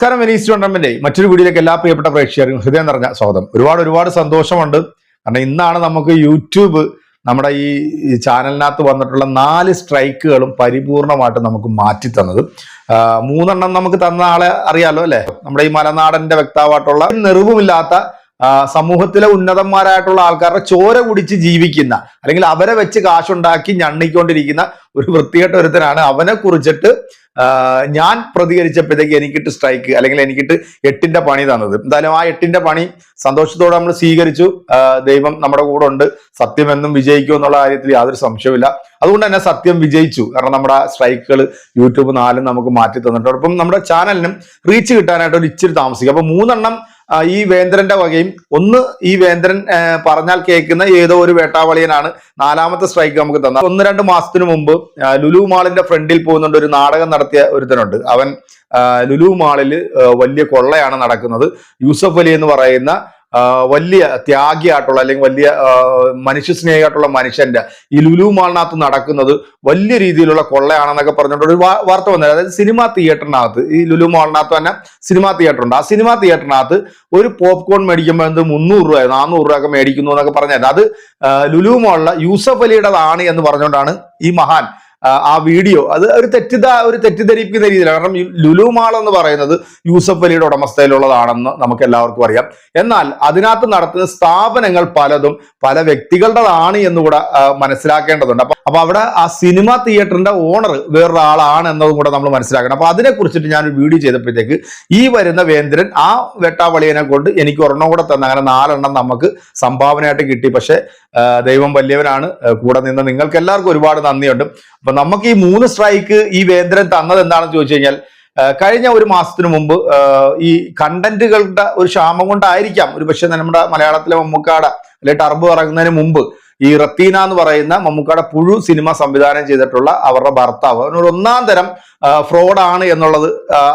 നമസ്കാരം Venice tournament മറ്റൊരു വീഡിയോയിലേക്ക് എല്ലാ പ്രിയപ്പെട്ട പ്രേക്ഷകർക്കും ഹൃദയം നിറഞ്ഞ സ്വാഗതം. ഒരുപാട് ഒരുപാട് സന്തോഷമുണ്ട്. കാരണം ഇന്നാണ് നമുക്ക് യൂട്യൂബ് നമ്മുടെ ഈ ചാനലിനകത്ത് വന്നിട്ടുള്ള നാല് സ്ട്രൈക്കുകളും പരിപൂർണമായിട്ട് നമുക്ക് മാറ്റി തന്നത് മൂന്നെണ്ണം നമുക്ക് തന്ന ആളെ അറിയാലോ അല്ലെ? നമ്മുടെ ഈ മലനാടന്റെ വ്യക്താവായിട്ടുള്ള നെറിവുമില്ലാത്ത സമൂഹത്തിലെ ഉന്നതന്മാരായിട്ടുള്ള ആൾക്കാരുടെ ചോര കുടിച്ച് ജീവിക്കുന്ന അല്ലെങ്കിൽ അവരെ വെച്ച് കാശുണ്ടാക്കി ഞണ്ണിക്കൊണ്ടിരിക്കുന്ന ഒരു വൃത്തികെട്ട ഒരുത്തനാണ്. അവനെ കുറിച്ചിട്ട് ഞാൻ പ്രതികരിച്ചപ്പോഴത്തേക്ക് എനിക്കിട്ട് സ്ട്രൈക്ക് അല്ലെങ്കിൽ എനിക്കിട്ട് എട്ടിന്റെ പണി തന്നത്. എന്തായാലും ആ എട്ടിന്റെ പണി സന്തോഷത്തോടെ നമ്മൾ സ്വീകരിച്ചു. ദൈവം നമ്മുടെ കൂടെ ഉണ്ട്. സത്യം എന്നും വിജയിക്കും എന്നുള്ള കാര്യത്തിൽ യാതൊരു സംശയമില്ല അതുകൊണ്ട് തന്നെ സത്യം വിജയിച്ചു. കാരണം നമ്മുടെ സ്ട്രൈക്കുകൾ യൂട്യൂബ് നാലും നമുക്ക് മാറ്റി തന്നിട്ടുണ്ട് അപ്പം നമ്മുടെ ചാനലിനും റീച്ച് കിട്ടാനായിട്ട് ഒരു ഇച്ചിരി താമസിക്കും. അപ്പൊ മൂന്നെണ്ണം ഈ വേന്ദ്രന്റെ വകയും ഒന്ന് ഈ വേന്ദ്രൻ പറഞ്ഞാൽ കേൾക്കുന്ന ഏതോ ഒരു വേട്ടാവളിയനാണ് നാലാമത്തെ സ്ട്രൈക്ക് നമുക്ക് തന്നത്. ഒന്ന് രണ്ട് മാസത്തിനു മുമ്പ് ലുലു മാളിന്റെ ഫ്രണ്ടിൽ പോകുന്നുണ്ട് ഒരു നാടകം നടത്തിയ ഒരുത്തനുണ്ട്. അവൻ ലുലു മാളിൽ വലിയ കൊള്ളയാണ് നടക്കുന്നത്. യൂസഫ് അലി എന്ന് പറയുന്ന വലിയ ത്യാഗിയായിട്ടുള്ള അല്ലെങ്കിൽ വലിയ മനുഷ്യ സ്നേഹിയായിട്ടുള്ള മനുഷ്യന്റെ ഈ ലുലു മാളിനകത്ത് നടക്കുന്നത് വലിയ രീതിയിലുള്ള കൊള്ളയാണെന്നൊക്കെ പറഞ്ഞുകൊണ്ട് ഒരു വാർത്ത വന്നത് അതായത് സിനിമാ തിയേറ്ററിനകത്ത് ഈ ലുലു മാളിനകത്ത് തന്നെ സിനിമാ തിയേറ്റർ ഉണ്ട് ആ സിനിമാ തിയേറ്ററിനകത്ത് ഒരു പോപ്കോൺ മേടിക്കുമ്പോൾ എന്ത് മുന്നൂറ് രൂപ നാനൂറ് രൂപ ഒക്കെ മേടിക്കുന്നു എന്നൊക്കെ പറഞ്ഞത് അത് ലുലു മാളിലെ യൂസഫ് അലിയുടേതാണ് എന്ന് പറഞ്ഞുകൊണ്ടാണ് ഈ മഹാൻ ആ, വീഡിയോ. അത് ഒരു തെറ്റിദ്ധ ഒരു തെറ്റിദ്ധരിപ്പിക്കുന്ന രീതിയിലാണ്. കാരണം ലുലു മാൾ എന്ന് പറയുന്നത് യൂസഫ് അലിയുടെ ഉടമസ്ഥയിലുള്ളതാണെന്ന് നമുക്ക് എല്ലാവർക്കും അറിയാം. എന്നാൽ അതിനകത്ത് നടത്തുന്ന സ്ഥാപനങ്ങൾ പലതും പല വ്യക്തികളുടേതാണ് എന്നുകൂടെ മനസ്സിലാക്കേണ്ടതുണ്ട്. അപ്പൊ അപ്പൊ അവിടെ ആ സിനിമ തിയേറ്ററിന്റെ ഓണർ വേറൊരാളാണ് എന്നതും കൂടെ നമ്മൾ മനസ്സിലാക്കണം. അപ്പൊ അതിനെ കുറിച്ചിട്ട് ഞാൻ ഒരു വീഡിയോ ചെയ്തപ്പോഴത്തേക്ക് ഈ വരുന്ന വേന്ദ്രൻ ആ വെട്ടാവളിയനെ കൊണ്ട് എനിക്ക് ഒരെണ്ണം കൂടെ തന്നെ. അങ്ങനെ നാലെണ്ണം നമുക്ക് സംഭാവനയായിട്ട് കിട്ടി. പക്ഷെ ദൈവം വലിയവനാണ്. കൂടെ നിന്ന് നിങ്ങൾക്ക് എല്ലാവർക്കും ഒരുപാട് നന്ദിയുണ്ട്. അപ്പൊ നമുക്ക് ഈ മൂന്ന് സ്ട്രൈക്ക് ഈ വേന്ദ്രൻ തന്നത് എന്താണെന്ന് ചോദിച്ചു കഴിഞ്ഞാൽ കഴിഞ്ഞ ഒരു മാസത്തിന് മുമ്പ് ഈ കണ്ടന്റുകളുടെ ഒരു ക്ഷാമം കൊണ്ടായിരിക്കാം ഒരു പക്ഷെ നമ്മുടെ മലയാളത്തിലെ മമ്മൂക്കാട അല്ലെ ടർബ് ഇറങ്ങുന്നതിന് മുമ്പ് ഈ റത്തീന എന്ന് പറയുന്ന മമ്മൂക്കയുടെ പുഴു സിനിമ സംവിധാനം ചെയ്തിട്ടുള്ള അവരുടെ ഭർത്താവ്. അവനൊരു ഒന്നാം തരം ഫ്രോഡാണ് എന്നുള്ളത്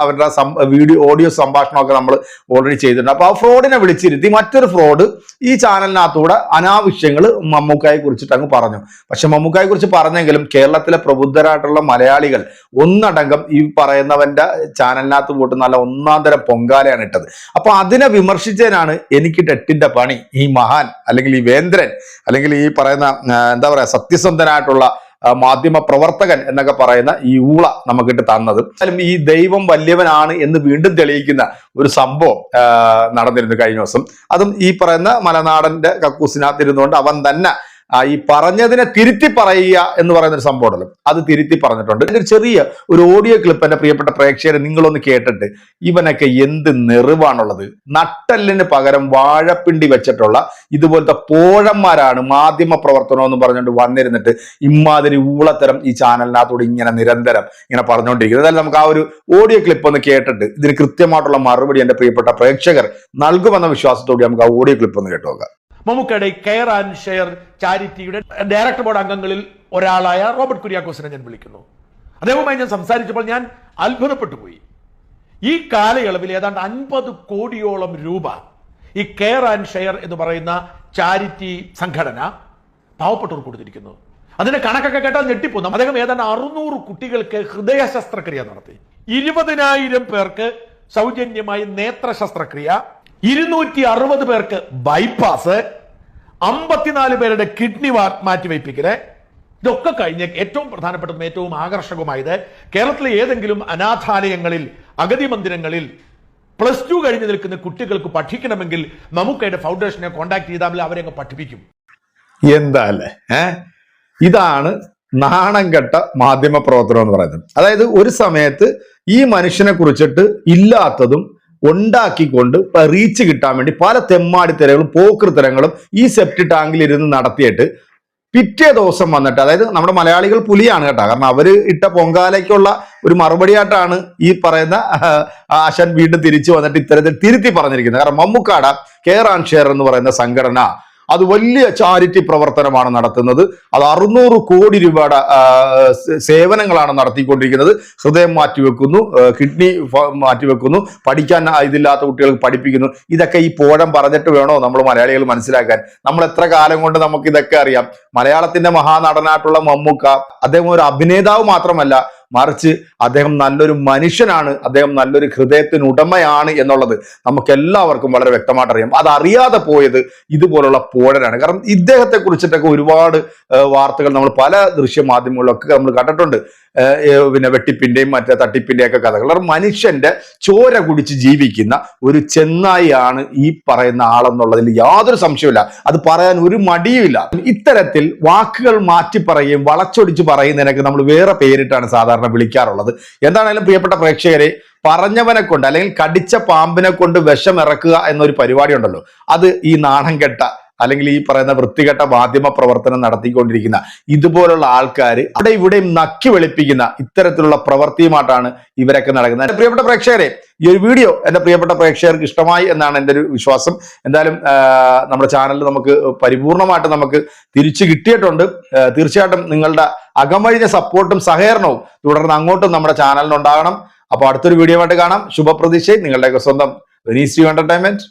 അവരുടെ വീഡിയോ ഓഡിയോ സംഭാഷണമൊക്കെ നമ്മൾ ഓൾറെഡി ചെയ്തിട്ടുണ്ട്. അപ്പൊ ആ ഫ്രോഡിനെ വിളിച്ചിരുത്തി മറ്റൊരു ഫ്രോഡ് ഈ ചാനലിനകത്തൂടെ അനാവശ്യങ്ങൾ മമ്മൂക്കായെ കുറിച്ചിട്ട് അങ്ങ് പറഞ്ഞു. പക്ഷെ മമ്മൂക്കായെ കുറിച്ച് പറഞ്ഞെങ്കിലും കേരളത്തിലെ പ്രബുദ്ധരായിട്ടുള്ള മലയാളികൾ ഒന്നടങ്കം ഈ പറയുന്നവന്റെ ചാനലിനകത്ത് പോയിട്ട് നല്ല ഒന്നാം തരം പൊങ്കാലയാണ് ഇട്ടത്. അപ്പൊ അതിനെ വിമർശിച്ചതിനാണ് എനിക്ക് ടെട്ടിന്റെ പണി. ഈ മഹാൻ അല്ലെങ്കിൽ ഈ വേന്ദ്രൻ അല്ലെങ്കിൽ ഈ പറയുന്ന എന്താ പറയാ സത്യസന്ധനായിട്ടുള്ള മാധ്യമ പ്രവർത്തകൻ എന്നൊക്കെ പറയുന്ന ഈ ഊള നമുക്കിട്ട് തന്നത്. ഈ ദൈവം വലിയവനാണ് എന്ന് വീണ്ടും തെളിയിക്കുന്ന ഒരു സംഭവം നടന്നിരുന്നു കഴിഞ്ഞ ദിവസം. അതും ഈ പറയുന്ന മലനാടന്റെ കക്കൂസിനകത്തിരുന്നുകൊണ്ട് അവൻ തന്നെ ഈ പറഞ്ഞതിനെ തിരുത്തി പറയുക എന്ന് പറയുന്ന ഒരു സംഭവമുണ്ടല്ലോ അത് തിരുത്തി പറഞ്ഞിട്ടുണ്ട്. എന്റെ ഒരു ചെറിയ ഒരു ഓഡിയോ ക്ലിപ്പ് എന്റെ പ്രിയപ്പെട്ട പ്രേക്ഷകരെ നിങ്ങളൊന്ന് കേട്ടിട്ട് ഇവനൊക്കെ എന്ത് നെറിവാണുള്ളത്. നട്ടല്ലിന് പകരം വാഴപ്പിണ്ടി വെച്ചിട്ടുള്ള ഇതുപോലത്തെ പോഴന്മാരാണ് മാധ്യമ പ്രവർത്തനം എന്ന് പറഞ്ഞുകൊണ്ട് വന്നിരുന്നിട്ട് ഇമാതിരി ഊളത്തരം ഈ ചാനലിനകത്തൂടെ ഇങ്ങനെ നിരന്തരം ഇങ്ങനെ പറഞ്ഞുകൊണ്ടിരിക്കുന്നത്. അതായത് നമുക്ക് ആ ഒരു ഓഡിയോ ക്ലിപ്പ് ഒന്ന് കേട്ടിട്ട് ഇതിന് കൃത്യമായിട്ടുള്ള മറുപടി എന്റെ പ്രിയപ്പെട്ട പ്രേക്ഷകർ നൽകുമെന്ന വിശ്വാസത്തോടെ നമുക്ക് ആ ഓഡിയോ ക്ലിപ്പ് ഒന്ന് കേട്ടു നോക്കാം. മമ്മൂക്കയുടെ കെയർ ആൻഡ് ഷെയർ ചാരിറ്റിയുടെ ഡയറക്ടർ ബോർഡ് അംഗങ്ങളിൽ ഒരാളായ റോബർട്ട് കുര്യാക്കോസിനെ ഞാൻ വിളിക്കുന്നു. അദ്ദേഹവുമായി ഞാൻ സംസാരിച്ചപ്പോൾ ഞാൻ അത്ഭുതപ്പെട്ടു പോയി. ഈ കാലയളവിൽ ഏതാണ്ട് അൻപത് കോടിയോളം രൂപ ഈ കെയർ ആൻഡ് ഷെയർ എന്ന് പറയുന്ന ചാരിറ്റി സംഘടന പാവപ്പെട്ടവർ കൊടുത്തിരിക്കുന്നു. അതിന്റെ കണക്കൊക്കെ കേട്ടാൽ ഞെട്ടിപ്പോന്നു അദ്ദേഹം ഏതാണ്ട് അറുന്നൂറ് കുട്ടികൾക്ക് ഹൃദയ ശസ്ത്രക്രിയ നടത്തി. ഇരുപതിനായിരം പേർക്ക് സൗജന്യമായി നേത്ര ശസ്ത്രക്രിയ ഇരുന്നൂറ്റി അറുപത് പേർക്ക് ബൈപ്പാസ് അമ്പത്തിനാല് പേരുടെ കിഡ്നി മാറ്റി മാറ്റിവയ്പ്പിക്കൽ ഇതൊക്കെ കഴിഞ്ഞ് ഏറ്റവും പ്രധാനപ്പെട്ടതും ഏറ്റവും ആകർഷകമായത് കേരളത്തിലെ ഏതെങ്കിലും അനാഥാലയങ്ങളിൽ അഗതി മന്ദിരങ്ങളിൽ പ്ലസ് ടു കഴിഞ്ഞ് നിൽക്കുന്ന കുട്ടികൾക്ക് പഠിക്കണമെങ്കിൽ നമുക്കയുടെ ഫൗണ്ടേഷനെ കോൺടാക്ട് ചെയ്താൽ അവരെ അങ്ങ് പഠിപ്പിക്കും. എന്താ അല്ലേ? ഇതാണ് നാണം കെട്ട മാധ്യമ പ്രവർത്തനം എന്ന് പറയുന്നത്. അതായത് ഒരു സമയത്ത് ഈ മനുഷ്യനെ കുറിച്ചിട്ട് ഇല്ലാത്തതും ഉണ്ടാക്കിക്കൊണ്ട് റീച്ച് കിട്ടാൻ വേണ്ടി പല പോക്കർ പോക്കൃത്തരങ്ങളും ഈ സെപ്റ്റ് ടാങ്കിൽ ഇരുന്ന് നടത്തിയിട്ട് പിറ്റേ ദിവസം വന്നിട്ട് അതായത് നമ്മുടെ മലയാളികൾ പുലിയാണ് കേട്ടോ. കാരണം അവർ ഇട്ട പൊങ്കാലയ്ക്കുള്ള ഒരു മറുപടിയായിട്ടാണ് ഈ പറയുന്ന ആശാൻ വീണ്ടും തിരിച്ചു വന്നിട്ട് ഇത്തരത്തിൽ തിരുത്തി പറഞ്ഞിരിക്കുന്നത്. കാരണം മമ്മൂക്കാട കെയർ ആൻഡ് ഷെയർ എന്ന് പറയുന്ന സംഘടന അത് വലിയ ചാരിറ്റി പ്രവർത്തനമാണ് നടത്തുന്നത്. അത് അറുന്നൂറ് കോടി രൂപയുടെ സേവനങ്ങളാണ് നടത്തിക്കൊണ്ടിരിക്കുന്നത്. ഹൃദയം മാറ്റിവെക്കുന്നു കിഡ്നി മാറ്റിവെക്കുന്നു പഠിക്കാൻ ഇതില്ലാത്ത കുട്ടികൾക്ക് പഠിപ്പിക്കുന്നു. ഇതൊക്കെ ഈ പോഴം പറഞ്ഞിട്ട് വേണോ നമ്മൾ മലയാളികൾ മനസ്സിലാക്കാൻ? നമ്മൾ എത്ര കാലം കൊണ്ട് നമുക്ക് ഇതൊക്കെ അറിയാം. മലയാളത്തിന്റെ മഹാനടനായിട്ടുള്ള മമ്മൂക്ക അദ്ദേഹം ഒരു അഭിനേതാവ് മാത്രമല്ല മറിച്ച് അദ്ദേഹം നല്ലൊരു മനുഷ്യനാണ് അദ്ദേഹം നല്ലൊരു ഹൃദയത്തിന് ഉടമയാണ് എന്നുള്ളത് നമുക്ക് എല്ലാവർക്കും വളരെ വ്യക്തമായിട്ട് അറിയാം അത് അറിയാതെ പോയത് ഇതുപോലുള്ള പോഴരാണ് കാരണം ഇദ്ദേഹത്തെ കുറിച്ചിട്ടൊക്കെ ഒരുപാട് വാർത്തകൾ നമ്മൾ പല ദൃശ്യ മാധ്യമങ്ങളിലൊക്കെ നമ്മൾ കണ്ടിട്ടുണ്ട്. പിന്നെ വെട്ടിപ്പിന്റെയും മറ്റേ തട്ടിപ്പിന്റെയും ഒക്കെ കഥകൾ മനുഷ്യന്റെ ചോര കുടിച്ച് ജീവിക്കുന്ന ഒരു ചെന്നായിയാണ് ഈ പറയുന്ന ആളെന്നുള്ളതിൽ യാതൊരു സംശയമില്ല അത് പറയാൻ ഒരു മടിയുമില്ല. ഇത്തരത്തിൽ വാക്കുകൾ മാറ്റി പറയുകയും വളച്ചൊടിച്ച് പറയുന്നതിനൊക്കെ നമ്മൾ വേറെ പേരിട്ടാണ് സാധാരണ വിളിക്കാറുള്ളത്. എന്താണേലും പ്രിയപ്പെട്ട പ്രേക്ഷകരെ പറഞ്ഞവനെ കൊണ്ട് അല്ലെങ്കിൽ കടിച്ച പാമ്പിനെ കൊണ്ട് വിഷം ഇറക്കുക എന്നൊരു പരിപാടി ഉണ്ടല്ലോ അത് ഈ നാണം കെട്ട അല്ലെങ്കിൽ ഈ പറയുന്ന വൃത്തികെട്ട മാധ്യമ പ്രവർത്തനം നടത്തിക്കൊണ്ടിരിക്കുന്ന ഇതുപോലുള്ള ആൾക്കാർ അവിടെ ഇവിടെയും നക്കി വെളുപ്പിക്കുന്ന ഇത്തരത്തിലുള്ള പ്രവൃത്തിയുമായിട്ടാണ് ഇവരൊക്കെ നടക്കുന്നത്. എന്റെ പ്രിയപ്പെട്ട പ്രേക്ഷകരെ ഈ ഒരു വീഡിയോ എന്റെ പ്രിയപ്പെട്ട പ്രേക്ഷകർക്ക് ഇഷ്ടമായി എന്നാണ് എന്റെ ഒരു വിശ്വാസം. എന്തായാലും നമ്മുടെ ചാനലിൽ നമുക്ക് പരിപൂർണമായിട്ട് നമുക്ക് തിരിച്ചു കിട്ടിയിട്ടുണ്ട്. തീർച്ചയായിട്ടും നിങ്ങളുടെ അകമഴിഞ്ഞ സപ്പോർട്ടും സഹകരണവും തുടർന്ന് അങ്ങോട്ടും നമ്മുടെ ചാനലിനുണ്ടാകണം. അപ്പോൾ അടുത്തൊരു വീഡിയോ ആയിട്ട് കാണാം. ശുഭപ്രതീക്ഷയും നിങ്ങളുടെയൊക്കെ സ്വന്തം വെനീസ് എന്റർടൈൻമെന്റ്